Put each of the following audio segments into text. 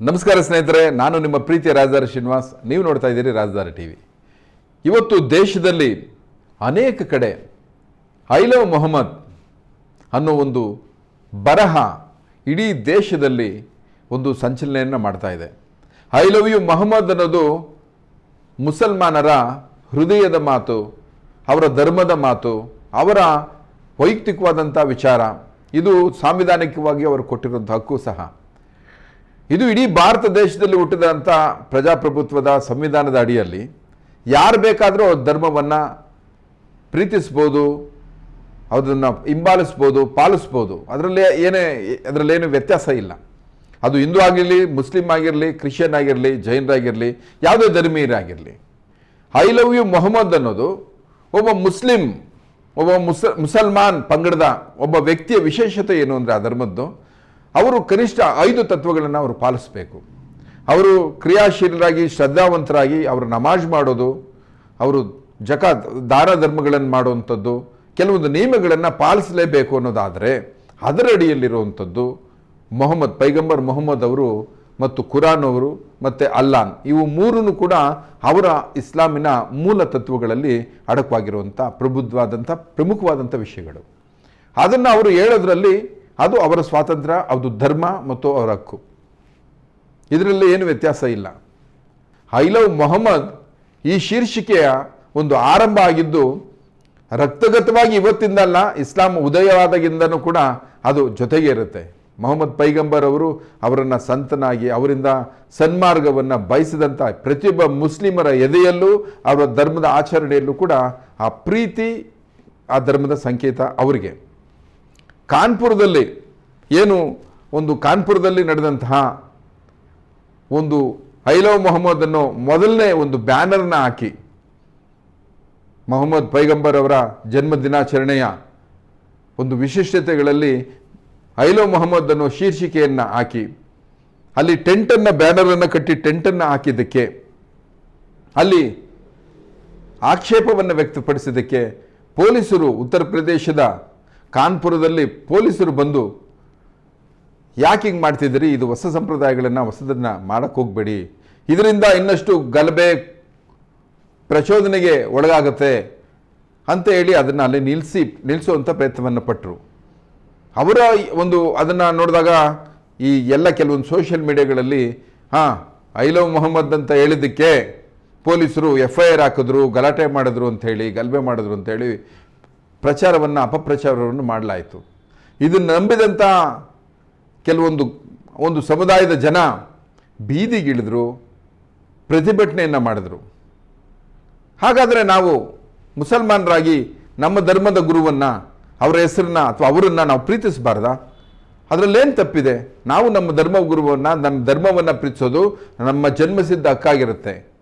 ನಮಸ್ಕಾರ ಸ್ನೇಹಿತರೆ, ನಾನು ನಿಮ್ಮ ಪ್ರೀತಿಯ ರಾಜಧಾರಿ ಶ್ರೀನಿವಾಸ್. ನೀವು ನೋಡ್ತಾ ಇದ್ದೀರಿ ರಾಜದಾರ ಟಿ ವಿ. ಇವತ್ತು ದೇಶದಲ್ಲಿ ಅನೇಕ ಕಡೆ ಐ ಲವ್ ಮೊಹಮ್ಮದ್ ಅನ್ನೋ ಒಂದು ಬರಹ ಇಡೀ ದೇಶದಲ್ಲಿ ಒಂದು ಸಂಚಲನೆಯನ್ನು ಮಾಡ್ತಾ ಇದೆ. ಐ ಲವ್ ಯು ಮೊಹಮ್ಮದ್ ಅನ್ನೋದು ಮುಸಲ್ಮಾನರ ಹೃದಯದ ಮಾತು, ಅವರ ಧರ್ಮದ ಮಾತು, ಅವರ ವೈಯಕ್ತಿಕವಾದಂಥ ವಿಚಾರ. ಇದು ಸಾಂವಿಧಾನಿಕವಾಗಿ ಅವರು ಕೊಟ್ಟಿರುವಂಥ ಹಕ್ಕು ಸಹ. ಇದು ಇಡೀ ಭಾರತ ದೇಶದಲ್ಲಿ ಹುಟ್ಟಿದಂಥ ಪ್ರಜಾಪ್ರಭುತ್ವದ ಸಂವಿಧಾನದ ಅಡಿಯಲ್ಲಿ ಯಾರು ಬೇಕಾದರೂ ಧರ್ಮವನ್ನು ಪ್ರೀತಿಸ್ಬೋದು, ಅದನ್ನು ಹಿಂಬಾಲಿಸ್ಬೋದು, ಪಾಲಿಸ್ಬೋದು. ಅದರಲ್ಲಿ ಏನೇ, ಅದರಲ್ಲೇನು ವ್ಯತ್ಯಾಸ ಇಲ್ಲ. ಅದು ಹಿಂದೂ ಆಗಿರಲಿ, ಮುಸ್ಲಿಂ ಆಗಿರಲಿ, ಕ್ರಿಶ್ಚಿಯನ್ ಆಗಿರಲಿ ಜೈನರಾಗಿರಲಿ ಯಾವುದೇ ಧರ್ಮೀಯರಾಗಿರಲಿ ಐ ಲವ್ ಯು ಮೊಹಮ್ಮದ್ ಅನ್ನೋದು ಒಬ್ಬ ಮುಸ್ಲಿಂ, ಒಬ್ಬ ಮುಸ, ಮುಸಲ್ಮಾನ್ ಪಂಗಡದ ಒಬ್ಬ ವ್ಯಕ್ತಿಯ ವಿಶೇಷತೆ ಏನು ಅಂದರೆ ಆ ಧರ್ಮದ್ದು? ಅವರು ಕನಿಷ್ಠ ಐದು ತತ್ವಗಳನ್ನು ಅವರು ಪಾಲಿಸಬೇಕು. ಅವರು ಕ್ರಿಯಾಶೀಲರಾಗಿ, ಶ್ರದ್ಧಾವಂತರಾಗಿ ಅವರು ನಮಾಜ್ ಮಾಡೋದು, ಅವರು ಜಕ, ದಾನ ಧರ್ಮಗಳನ್ನು ಮಾಡುವಂಥದ್ದು, ಕೆಲವೊಂದು ನಿಯಮಗಳನ್ನು ಪಾಲಿಸಲೇಬೇಕು ಅನ್ನೋದಾದರೆ ಅದರ ಅಡಿಯಲ್ಲಿರುವಂಥದ್ದು ಮೊಹಮ್ಮದ್ ಪೈಗಂಬರ್ ಮೊಹಮ್ಮದ್ ಅವರು ಮತ್ತು ಕುರಾನ್ ಅವರು ಮತ್ತು ಅಲ್ಲಾನ್. ಇವು ಮೂರೂ ಕೂಡ ಅವರ ಇಸ್ಲಾಮಿನ ಮೂಲ ತತ್ವಗಳಲ್ಲಿ ಅಡಕವಾಗಿರುವಂಥ ಪ್ರಬುದ್ಧವಾದಂಥ ಪ್ರಮುಖವಾದಂಥ ವಿಷಯಗಳು. ಅದನ್ನು ಅವರು ಹೇಳೋದ್ರಲ್ಲಿ ಅದು ಅವರ ಸ್ವಾತಂತ್ರ್ಯ, ಅದು ಧರ್ಮ ಮತ್ತು ಅವರ ಹಕ್ಕು. ಇದರಲ್ಲಿ ಏನು ವ್ಯತ್ಯಾಸ ಇಲ್ಲ. ಐ ಲವ್ ಮೊಹಮ್ಮದ್ ಈ ಶೀರ್ಷಿಕೆಯ ಒಂದು ಆರಂಭ ಆಗಿದ್ದು, ರಕ್ತಗತವಾಗಿ ಇವತ್ತಿಂದಲ್ಲ ಇಸ್ಲಾಂ ಉದಯವಾದಾಗಿಂದನೂ ಕೂಡ ಅದು ಜೊತೆಗೆ ಇರುತ್ತೆ. ಮೊಹಮ್ಮದ್ ಪೈಗಂಬರ್ ಅವರು ಅವರನ್ನು ಸಂತನಾಗಿ, ಅವರಿಂದ ಸನ್ಮಾರ್ಗವನ್ನು ಬಯಸಿದಂಥ ಪ್ರತಿಯೊಬ್ಬ ಮುಸ್ಲಿಮರ ಎದೆಯಲ್ಲೂ, ಅವರ ಧರ್ಮದ ಆಚರಣೆಯಲ್ಲೂ ಕೂಡ ಆ ಪ್ರೀತಿ, ಆ ಧರ್ಮದ ಸಂಕೇತ ಅವರಿಗೆ. ಕಾನ್ಪುರದಲ್ಲಿ ಏನು ಒಂದು ಕಾನ್ಪುರದಲ್ಲಿ ನಡೆದಂತಹ ಒಂದು ಐಲವ್ ಮೊಹಮ್ಮದ್ ಅನ್ನೋ ಮೊದಲನೇ ಒಂದು ಬ್ಯಾನರ್ನ ಹಾಕಿ ಮೊಹಮ್ಮದ್ ಪೈಗಂಬರ್ ಅವರ ಜನ್ಮ ದಿನಾಚರಣೆಯ ಒಂದು ವಿಶಿಷ್ಟತೆಗಳಲ್ಲಿ ಐಲೋ ಮೊಹಮ್ಮದ್ ಅನ್ನೋ ಶೀರ್ಷಿಕೆಯನ್ನು ಹಾಕಿ, ಅಲ್ಲಿ ಟೆಂಟನ್ನು ಬ್ಯಾನರನ್ನು ಕಟ್ಟಿ ಟೆಂಟನ್ನು ಹಾಕಿದ್ದಕ್ಕೆ, ಅಲ್ಲಿ ಆಕ್ಷೇಪವನ್ನು ವ್ಯಕ್ತಪಡಿಸಿದ್ದಕ್ಕೆ ಪೊಲೀಸರು ಉತ್ತರ ಪ್ರದೇಶದ ಕಾನ್ಪುರದಲ್ಲಿ ಪೊಲೀಸರು ಬಂದು, ಯಾಕೆ ಹಿಂಗೆ ಮಾಡ್ತಿದ್ದೀರಿ? ಇದು ಹೊಸ ಸಂಪ್ರದಾಯಗಳನ್ನು, ಹೊಸದನ್ನು ಮಾಡೋಕ್ಕೆ ಹೋಗಬೇಡಿ. ಇದರಿಂದ ಇನ್ನಷ್ಟು ಗಲಭೆ ಪ್ರಚೋದನೆಗೆ ಒಳಗಾಗುತ್ತೆ ಅಂತ ಹೇಳಿ ಅದನ್ನು ಅಲ್ಲಿ ನಿಲ್ಲಿಸಿ ನಿಲ್ಲಿಸುವಂಥ ಪ್ರಯತ್ನವನ್ನು ಪಟ್ಟರು ಅವರ ಒಂದು ಅದನ್ನು ನೋಡಿದಾಗ ಈ ಎಲ್ಲ ಕೆಲವೊಂದು ಸೋಷಿಯಲ್ ಮೀಡಿಯಾಗಳಲ್ಲಿ ಹಾಂ ಲವ್ ಮೊಹಮ್ಮದ್ ಅಂತ ಹೇಳಿದ್ದಕ್ಕೆ ಪೊಲೀಸರು ಎಫ್ ಐ ಆರ್ ಹಾಕಿದ್ರು, ಗಲಾಟೆ ಮಾಡಿದ್ರು ಅಂಥೇಳಿ ಗಲಭೆ ಮಾಡಿದ್ರು ಅಂತ ಹೇಳಿ ಪ್ರಚಾರವನ್ನು, ಅಪಪ್ರಚಾರವನ್ನು ಮಾಡಲಾಯಿತು. ಇದನ್ನು ನಂಬಿದಂಥ ಕೆಲವೊಂದು, ಒಂದು ಸಮುದಾಯದ ಜನ ಬೀದಿಗಿಳಿದ್ರು, ಪ್ರತಿಭಟನೆಯನ್ನು ಮಾಡಿದ್ರು. ಹಾಗಾದರೆ ನಾವು ಮುಸಲ್ಮಾನರಾಗಿ ನಮ್ಮ ಧರ್ಮದ ಗುರುವನ್ನು, ಅವರ ಹೆಸರನ್ನ ಅಥವಾ ಅವರನ್ನು ನಾವು ಪ್ರೀತಿಸಬಾರ್ದಾ? ಅದರಲ್ಲೇನು ತಪ್ಪಿದೆ? ನಾವು ನಮ್ಮ ಧರ್ಮ ಗುರುವನ್ನು ನಮ್ಮ ಧರ್ಮವನ್ನು ಪ್ರೀತಿಸೋದು ನಮ್ಮ ಜನ್ಮಸಿದ್ಧ ಹಕ್ಕಾಗಿರುತ್ತೆ.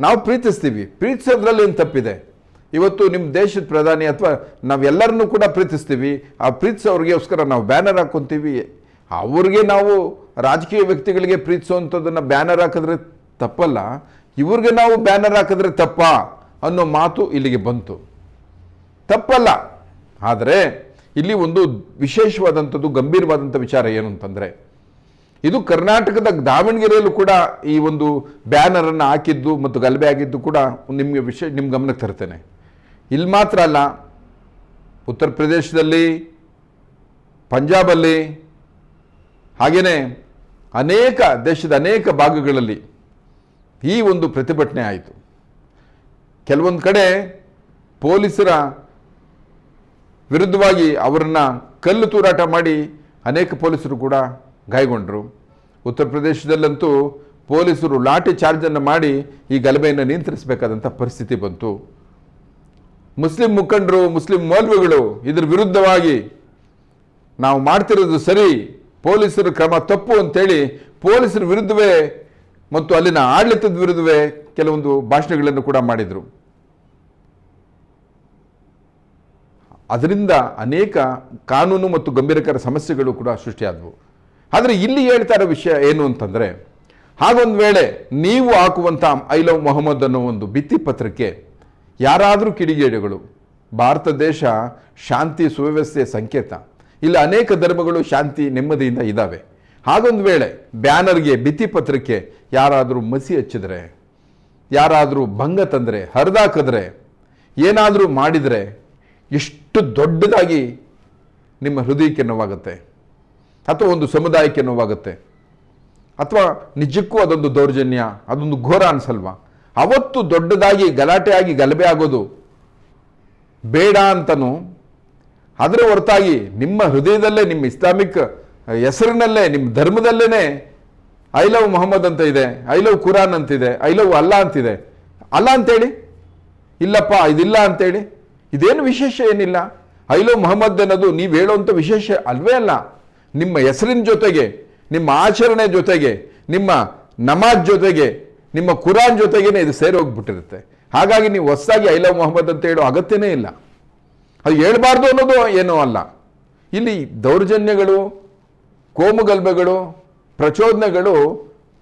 ನಾವು ಪ್ರೀತಿಸ್ತೀವಿ. ಪ್ರೀತಿಸೋದ್ರಲ್ಲಿ ಏನು ತಪ್ಪಿದೆ? ಇವತ್ತು ನಿಮ್ಮ ದೇಶದ ಪ್ರಧಾನಿ ಅಥವಾ ನಾವೆಲ್ಲರನ್ನೂ ಕೂಡ ಪ್ರೀತಿಸ್ತೀವಿ. ಆ ಪ್ರೀತಿಸೋರಿಗೋಸ್ಕರ ನಾವು ಬ್ಯಾನರ್ ಹಾಕೊತೀವಿ. ಅವ್ರಿಗೆ ನಾವು ರಾಜಕೀಯ ವ್ಯಕ್ತಿಗಳಿಗೆ ಪ್ರೀತಿಸುವಂಥದ್ದನ್ನು ಬ್ಯಾನರ್ ಹಾಕಿದ್ರೆ ತಪ್ಪಲ್ಲ. ಇವ್ರಿಗೆ ನಾವು ಬ್ಯಾನರ್ ಹಾಕಿದ್ರೆ ತಪ್ಪ ಅನ್ನೋ ಮಾತು ಇಲ್ಲಿಗೆ ಬಂತು. ತಪ್ಪಲ್ಲ. ಆದರೆ ಇಲ್ಲಿ ಒಂದು ವಿಶೇಷವಾದಂಥದ್ದು, ಗಂಭೀರವಾದಂಥ ವಿಚಾರ ಏನು ಅಂತಂದರೆ, ಇದು ಕರ್ನಾಟಕದ ದಾವಣಗೆರೆಯಲ್ಲೂ ಕೂಡ ಈ ಒಂದು ಬ್ಯಾನರನ್ನು ಹಾಕಿದ್ದು ಮತ್ತು ಗಲಭೆ ಆಗಿದ್ದು ಕೂಡ ನಿಮಗೆ ವಿಷಯ ನಿಮ್ಮ ಗಮನಕ್ಕೆ ತರ್ತೇನೆ. ಇಲ್ಲಿ ಮಾತ್ರ ಅಲ್ಲ, ಉತ್ತರ ಪ್ರದೇಶದಲ್ಲಿ, ಪಂಜಾಬಲ್ಲಿ ಹಾಗೆಯೇ ಅನೇಕ ದೇಶದ ಅನೇಕ ಭಾಗಗಳಲ್ಲಿ ಈ ಒಂದು ಪ್ರತಿಭಟನೆ ಆಯಿತು. ಕೆಲವೊಂದು ಕಡೆ ಪೊಲೀಸರ ವಿರುದ್ಧವಾಗಿ ಅವರನ್ನು ಕಲ್ಲು ತೂರಾಟ ಮಾಡಿ ಅನೇಕ ಪೊಲೀಸರು ಕೂಡ ಗಾಯಗೊಂಡರು. ಉತ್ತರ ಪ್ರದೇಶದಲ್ಲಂತೂ ಪೊಲೀಸರು ಲಾಠಿ ಚಾರ್ಜನ್ನು ಮಾಡಿ ಈ ಗಲಭೆಯನ್ನು ನಿಯಂತ್ರಿಸಬೇಕಾದಂಥ ಪರಿಸ್ಥಿತಿ ಬಂತು. ಮುಸ್ಲಿಂ ಮುಖಂಡರು, ಮುಸ್ಲಿಂ ಮೌಲ್ವಿಗಳು ಇದರ ವಿರುದ್ಧವಾಗಿ ನಾವು ಮಾಡ್ತಿರೋದು ಸರಿ, ಪೊಲೀಸರ ಕ್ರಮ ತಪ್ಪು ಅಂತೇಳಿ ಪೊಲೀಸರ ವಿರುದ್ಧವೇ ಮತ್ತು ಅಲ್ಲಿನ ಆಡಳಿತದ ವಿರುದ್ಧವೇ ಕೆಲವೊಂದು ಭಾಷಣಗಳನ್ನು ಕೂಡ ಮಾಡಿದರು. ಅದರಿಂದ ಅನೇಕ ಕಾನೂನು ಮತ್ತು ಗಂಭೀರಕರ ಸಮಸ್ಯೆಗಳು ಕೂಡ ಸೃಷ್ಟಿಯಾದವು. ಆದರೆ ಇಲ್ಲಿ ಹೇಳ್ತಾ ಇರೋ ವಿಷಯ ಏನು ಅಂತಂದರೆ, ಹಾಗೊಂದು ವೇಳೆ ನೀವು ಹಾಕುವಂಥ ಐ ಲವ್ ಮೊಹಮ್ಮದ್ ಅನ್ನೋ ಒಂದು ಭಿತ್ತಿ ಪತ್ರಕ್ಕೆ ಯಾರಾದರೂ ಕಿಡಿಗೇಡಿಗಳು, ಭಾರತ ದೇಶ ಶಾಂತಿ ಸುವ್ಯವಸ್ಥೆಯ ಸಂಕೇತ. ಇಲ್ಲಿ ಅನೇಕ ಧರ್ಮಗಳು ಶಾಂತಿ ನೆಮ್ಮದಿಯಿಂದ ಇದ್ದಾವೆ. ಹಾಗೊಂದು ವೇಳೆ ಬ್ಯಾನರ್ಗೆ ಭಿತ್ತಿಪತ್ರಕ್ಕೆ ಯಾರಾದರೂ ಮಸಿ ಹಚ್ಚಿದ್ರೆ, ಯಾರಾದರೂ ಭಂಗ ತಂದರೆ, ಹರಿದಾಕಿದ್ರೆ, ಏನಾದರೂ ಮಾಡಿದರೆ ಎಷ್ಟು ದೊಡ್ಡದಾಗಿ ನಿಮ್ಮ ಹೃದಯಕ್ಕೆ ನೋವಾಗುತ್ತೆ, ಅಥವಾ ಒಂದು ಸಮುದಾಯಕ್ಕೆ ನೋವಾಗುತ್ತೆ, ಅಥವಾ ನಿಜಕ್ಕೂ ಅದೊಂದು ದೌರ್ಜನ್ಯ, ಅದೊಂದು ಘೋರ ಅನ್ಸಲ್ವಾ? ಅವತ್ತು ದೊಡ್ಡದಾಗಿ ಗಲಾಟೆಯಾಗಿ ಗಲಭೆ ಆಗೋದು ಬೇಡ ಅಂತನೂ. ಅದರ ಹೊರತಾಗಿ ನಿಮ್ಮ ಹೃದಯದಲ್ಲೇ, ನಿಮ್ಮ ಇಸ್ಲಾಮಿಕ್ ಹೆಸರಿನಲ್ಲೇ, ನಿಮ್ಮ ಧರ್ಮದಲ್ಲೇ ಐ ಲವ್ ಮೊಹಮ್ಮದ್ ಅಂತ ಇದೆ, ಐ ಲವ್ ಕುರಾನ್ ಅಂತಿದೆ ಐ ಲವ್ ಅಲ್ಲ ಅಂತಿದೆ ಅಲ್ಲ ಅಂತೇಳಿ? ಇಲ್ಲಪ್ಪ, ಇದಿಲ್ಲ ಅಂತೇಳಿ? ಇದೇನು ವಿಶೇಷ ಏನಿಲ್ಲ? ಐ ಲವ್ ಮೊಹಮ್ಮದ್ ಅನ್ನೋದು ನೀವು ಹೇಳುವಂಥ ವಿಶೇಷ ಅಲ್ವೇ ಅಲ್ಲ. ನಿಮ್ಮ ಹೆಸರಿನ ಜೊತೆಗೆ, ನಿಮ್ಮ ಆಚರಣೆ ಜೊತೆಗೆ, ನಿಮ್ಮ ನಮಾಜ್ ಜೊತೆಗೆ ನಿಮ್ಮ ಕುರಾನ್ ಜೊತೆಗೇನೆ ಇದು ಸೇರಿ ಹೋಗ್ಬಿಟ್ಟಿರುತ್ತೆ. ಹಾಗಾಗಿ ನೀವು ಹೊಸದಾಗಿ ಐ ಲವ್ ಮೊಹಮ್ಮದ್ ಅಂತ ಹೇಳೋ ಅಗತ್ಯನೇ ಇಲ್ಲ. ಅದು ಹೇಳ್ಬಾರ್ದು ಅನ್ನೋದು ಏನೂ ಅಲ್ಲ. ಇಲ್ಲಿ ದೌರ್ಜನ್ಯಗಳು ಕೋಮುಗಲ್ಭೆಗಳು ಪ್ರಚೋದನೆಗಳು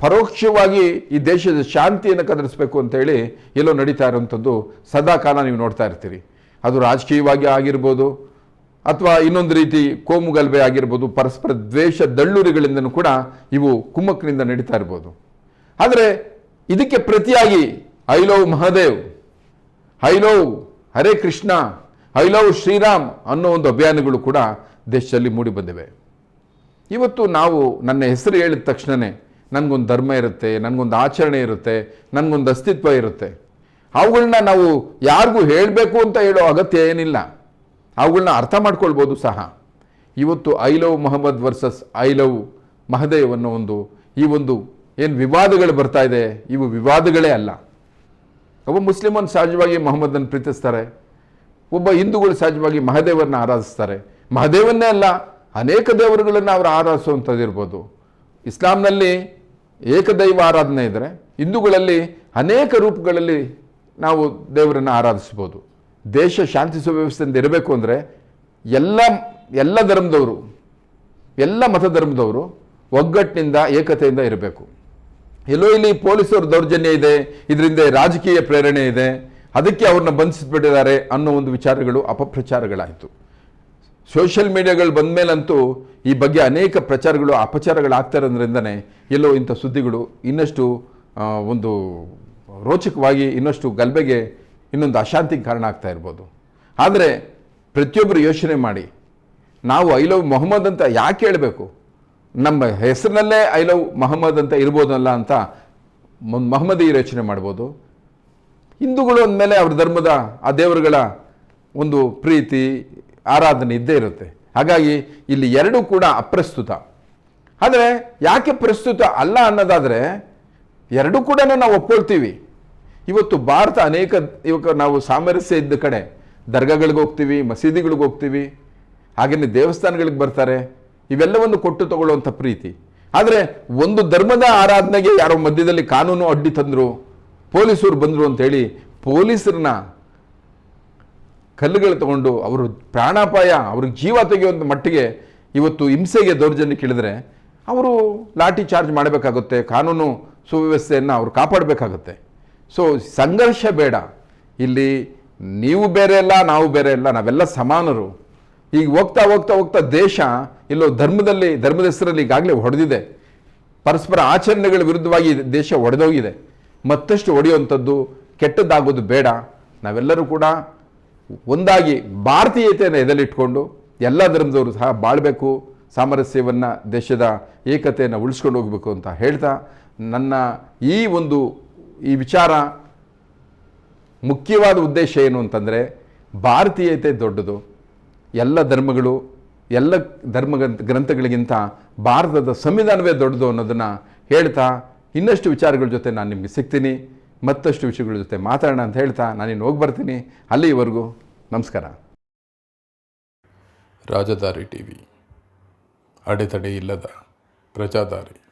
ಪರೋಕ್ಷವಾಗಿ ಈ ದೇಶದ ಶಾಂತಿಯನ್ನು ಕದರಿಸಬೇಕು ಅಂತೇಳಿ ಎಲ್ಲೋ ನಡೀತಾ ಇರುವಂಥದ್ದು ಸದಾ ಕಾಲ ನೀವು ನೋಡ್ತಾ ಇರ್ತೀರಿ. ಅದು ರಾಜಕೀಯವಾಗಿ ಆಗಿರ್ಬೋದು ಅಥವಾ ಇನ್ನೊಂದು ರೀತಿ ಕೋಮುಗಲ್ಭೆ ಆಗಿರ್ಬೋದು, ಪರಸ್ಪರ ದ್ವೇಷ ದಳ್ಳುರಿಗಳಿಂದನೂ ಕೂಡ ಇವು ಕುಮ್ಮಕ್ಕಿನಿಂದ ನಡೀತಾ ಇರ್ಬೋದು. ಆದರೆ ಇದಕ್ಕೆ ಪ್ರತಿಯಾಗಿ I love Mahadev I love Hare Krishna I love Shriram ಅನ್ನೋ ಒಂದು ಅಭಿಯಾನಗಳು ಕೂಡ ದೇಶದಲ್ಲಿ ಮೂಡಿ ಬಂದಿವೆ. ಇವತ್ತು ನಾವು ನನ್ನ ಹೆಸರು ಹೇಳಿದ ತಕ್ಷಣವೇ ನನಗೊಂದು ಧರ್ಮ ಇರುತ್ತೆ, ನನಗೊಂದು ಆಚರಣೆ ಇರುತ್ತೆ, ನನಗೊಂದು ಅಸ್ತಿತ್ವ ಇರುತ್ತೆ. ಅವುಗಳನ್ನ ನಾವು ಯಾರಿಗೂ ಹೇಳಬೇಕು ಅಂತ ಹೇಳೋ ಅಗತ್ಯ ಏನಿಲ್ಲ. ಅವುಗಳನ್ನ ಅರ್ಥ ಮಾಡ್ಕೊಳ್ಬೋದು ಸಹ. ಇವತ್ತು I love Mohammed versus I love Mahadev ಅನ್ನೋ ಒಂದು ಈ ಒಂದು ಏನು ವಿವಾದಗಳು ಬರ್ತಾ ಇದೆ? ಇವು ವಿವಾದಗಳೇ ಅಲ್ಲ. ಒಬ್ಬ ಮುಸ್ಲಿಮನ್ ಸಹಜವಾಗಿ ಮೊಹಮ್ಮದನ್ನು ಪ್ರೀತಿಸ್ತಾರೆ. ಒಬ್ಬ ಹಿಂದೂಗಳು ಸಹಜವಾಗಿ ಮಹಾದೇವರನ್ನ ಆರಾಧಿಸ್ತಾರೆ. ಮಹಾದೇವನ್ನೇ ಅಲ್ಲ, ಅನೇಕ ದೇವರುಗಳನ್ನು ಅವರು ಆರಾಧಿಸುವಂಥದ್ದು ಇರ್ಬೋದು. ಇಸ್ಲಾಂನಲ್ಲಿ ಏಕದೈವ ಆರಾಧನೆ ಇದ್ದರೆ ಹಿಂದೂಗಳಲ್ಲಿ ಅನೇಕ ರೂಪಗಳಲ್ಲಿ ನಾವು ದೇವರನ್ನು ಆರಾಧಿಸ್ಬೋದು ದೇಶ ಶಾಂತಿ ಸುವ್ಯವಸ್ಥೆಯಿಂದ ಇರಬೇಕು ಅಂದರೆ ಎಲ್ಲ ಎಲ್ಲ ಧರ್ಮದವರು, ಎಲ್ಲ ಮತ ಧರ್ಮದವರು ಒಗ್ಗಟ್ಟಿನಿಂದ ಏಕತೆಯಿಂದ ಇರಬೇಕು. ಎಲ್ಲೋ ಇಲ್ಲಿ ಪೊಲೀಸರ ದೌರ್ಜನ್ಯ ಇದೆ. ಇದರಿಂದ ರಾಜಕೀಯ ಪ್ರೇರಣೆ ಇದೆ. ಅದಕ್ಕೆ ಅವ್ರನ್ನ ಬಂಧಿಸಿಬಿಟ್ಟಿದ್ದಾರೆ ಅನ್ನೋ ಒಂದು ವಿಚಾರಗಳು ಅಪಪ್ರಚಾರಗಳಾಯಿತು. ಸೋಷಿಯಲ್ ಮೀಡಿಯಾಗಳು ಬಂದ ಮೇಲಂತೂ ಈ ಬಗ್ಗೆ ಅನೇಕ ಪ್ರಚಾರಗಳು ಅಪಚಾರಗಳು ಇರೋದ್ರಿಂದನೇ ಎಲ್ಲೋ ಇಂಥ ಸುದ್ದಿಗಳು ಇನ್ನಷ್ಟು ಒಂದು ರೋಚಕವಾಗಿ ಇನ್ನಷ್ಟು ಗಲ್ಬೆಗೆ ಇನ್ನೊಂದು ಅಶಾಂತಿಗೆ ಕಾರಣ ಆಗ್ತಾ ಇರ್ಬೋದು. ಆದರೆ ಪ್ರತಿಯೊಬ್ಬರು ಯೋಚನೆ ಮಾಡಿ, ನಾವು ಐ ಲವ್ ಮೊಹಮ್ಮದ್ ಅಂತ ಯಾಕೆ ಹೇಳಬೇಕು? ನಮ್ಮ ಹೆಸರಿನಲ್ಲೇ ಐ ಲವ್ ಮೊಹಮ್ಮದ್ ಅಂತ ಇರ್ಬೋದಲ್ಲ ಅಂತ ಮಹಮ್ಮದಿ ಯೋಚನೆ ಮಾಡ್ಬೋದು. ಹಿಂದೂಗಳು ಅಂದಮೇಲೆ ಅವ್ರ ಧರ್ಮದ ಆ ದೇವರುಗಳ ಒಂದು ಪ್ರೀತಿ, ಆರಾಧನೆ ಇದ್ದೇ ಇರುತ್ತೆ. ಹಾಗಾಗಿ ಇಲ್ಲಿ ಎರಡೂ ಕೂಡ ಅಪ್ರಸ್ತುತ. ಆದರೆ ಯಾಕೆ ಪ್ರಸ್ತುತ ಅಲ್ಲ ಅನ್ನೋದಾದರೆ ಎರಡೂ ಕೂಡ ನಾವು ಒಪ್ಕೊಳ್ತೀವಿ. ಇವತ್ತು ಭಾರತ ಅನೇಕ ಇವಾಗ ನಾವು ಸಾಮರಸ್ಯ ಇದ್ದ ಕಡೆ ದರ್ಗಾಗಳಿಗೆ ಹೋಗ್ತೀವಿ, ಮಸೀದಿಗಳಿಗೆ ಹೋಗ್ತೀವಿ. ಹಾಗೆಯೇ ದೇವಸ್ಥಾನಗಳಿಗೆ ಬರ್ತಾರೆ. ಇವೆಲ್ಲವನ್ನು ಕೊಟ್ಟು ತಗೊಳ್ಳುವಂಥ ಪ್ರೀತಿ. ಆದರೆ ಒಂದು ಧರ್ಮದ ಆರಾಧನೆಗೆ ಯಾರೋ ಮಧ್ಯದಲ್ಲಿ ಕಾನೂನು ಅಡ್ಡಿ ತಂದರು, ಪೊಲೀಸರು ಬಂದರು ಅಂತೇಳಿ ಪೊಲೀಸರನ್ನ ಕಲ್ಲುಗಳು ತಗೊಂಡು ಅವರು ಪ್ರಾಣಾಪಾಯ, ಅವ್ರಿಗೆ ಜೀವ ತೆಗೆಯುವಂಥ ಮಟ್ಟಿಗೆ ಇವತ್ತು ಹಿಂಸೆಗೆ ದೌರ್ಜನ್ಯ ಕೇಳಿದ್ರೆ ಅವರು ಲಾಠಿ ಚಾರ್ಜ್ ಮಾಡಬೇಕಾಗುತ್ತೆ, ಕಾನೂನು ಸುವ್ಯವಸ್ಥೆಯನ್ನು ಅವರು ಕಾಪಾಡಬೇಕಾಗುತ್ತೆ. ಸೊ ಸಂಘರ್ಷ ಬೇಡ. ಇಲ್ಲಿ ನೀವು ಬೇರೆ ಇಲ್ಲ ನಾವು ಬೇರೆ ಇಲ್ಲ ನಾವೆಲ್ಲ ಸಮಾನರು. ಈಗ ಹೋಗ್ತಾ ಹೋಗ್ತಾ ಹೋಗ್ತಾ ದೇಶ ಇಲ್ಲೋ ಧರ್ಮದಲ್ಲಿ, ಧರ್ಮದ ಹೆಸರಲ್ಲಿ ಈಗಾಗಲೇ ಹೊಡೆದಿದೆ. ಪರಸ್ಪರ ಆಚರಣೆಗಳ ವಿರುದ್ಧವಾಗಿ ದೇಶ ಒಡೆದೋಗಿದೆ. ಮತ್ತಷ್ಟು ಒಡೆಯುವಂಥದ್ದು ಕೆಟ್ಟದ್ದಾಗೋದು ಬೇಡ. ನಾವೆಲ್ಲರೂ ಕೂಡ ಒಂದಾಗಿ ಭಾರತೀಯತೆಯನ್ನು ಎದಲಿಟ್ಕೊಂಡು ಎಲ್ಲ ಧರ್ಮದವರು ಸಹ ಬಾಳಬೇಕು, ಸಾಮರಸ್ಯವನ್ನು ದೇಶದ ಏಕತೆಯನ್ನು ಉಳಿಸ್ಕೊಂಡು ಹೋಗಬೇಕು ಅಂತ ಹೇಳ್ತಾ ನನ್ನ ಈ ಒಂದು, ಈ ವಿಚಾರ ಮುಖ್ಯವಾದ ಉದ್ದೇಶ ಏನು ಅಂತಂದರೆ ಭಾರತೀಯತೆ ದೊಡ್ಡದು. ಎಲ್ಲ ಧರ್ಮಗಳು ಎಲ್ಲ ಧರ್ಮ ಗ್ರಂಥಗಳಿಗಿಂತ ಭಾರತದ ಸಂವಿಧಾನವೇ ದೊಡ್ಡದು ಅನ್ನೋದನ್ನು ಹೇಳ್ತಾ ಇನ್ನಷ್ಟು ವಿಚಾರಗಳ ಜೊತೆ ನಾನು ನಿಮಗೆ ಸಿಗ್ತೀನಿ. ಮತ್ತಷ್ಟು ವಿಷಯಗಳ ಜೊತೆ ಮಾತಾಡೋಣ ಅಂತ ಹೇಳ್ತಾ ನಾನಿನ್ನು ಹೋಗಿ ಬರ್ತೀನಿ. ಅಲ್ಲಿವರೆಗೂ ನಮಸ್ಕಾರ. ರಾಜಧಾರಿ ಟಿ ವಿ ಅಡೆತಡೆ ಇಲ್ಲದ ಪ್ರಜಾದಾರಿ.